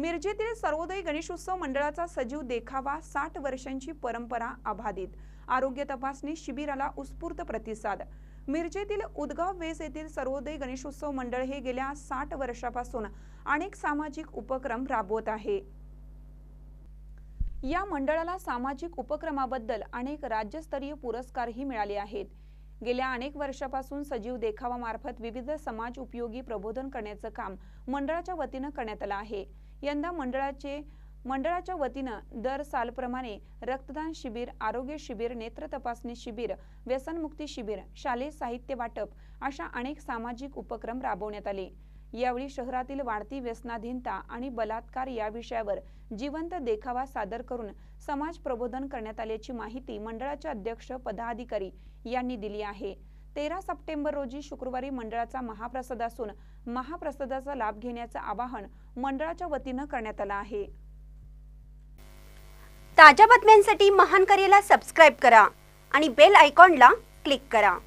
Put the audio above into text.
मिरजेतील सर्वोदय गणेशोत्सव मंडळाचा सजीव देखावा साठ वर्षांची परंपरा अबाधित. आरोग्य तपासणी शिबिराला उत्स्फूर्त प्रतिसाद. मिरजेतील उदगाव वेस येथील सर्वोदय गणेशोत्सव मंडळ हे गेल्या साठ वर्षापासून अनेक सामाजिक उपक्रम राबवत आहे. या मंडळाला सामाजिक उपक्रमाबद्दल अनेक राज्यस्तरीय पुरस्कारही मिळाले आहेत. गेल्या अनेक वर्षापासून सजीव देखावामार्फत विविध समाज उपयोगी प्रबोधन करण्याचं काम मंडळाच्या वतीनं करण्यात आलं आहे. यंदा मंडळाचे मंडळाच्या वतीनं दर सालप्रमाणे रक्तदान शिबिर आरोग्य शिबिर नेत्र तपासणी शिबिर व्यसनमुक्ती शिबिर शालेय साहित्य वाटप अशा अनेक सामाजिक उपक्रम राबवण्यात आले. यावेळी शहरातील वाढती व्यसनाधीनता आणि बलात्कार या विषयावर जिवंत देखावा सादर करून समाज प्रबोधन करण्यात आल्याची माहिती मंडळाचे अध्यक्ष पदाधिकारी यांनी दिली आहे. तेरा सप्टेंबर रोजी शुक्रवारी मंडळाचा महाप्रसाद असून महाप्रसादाचा लाभ घेण्याचं आवाहन मंडळाच्या वतीनं करण्यात आलं आहे. ताज्या बातम्यांसाठी महान करेला सबस्क्राईब करा आणि बेल आयकॉनला क्लिक करा.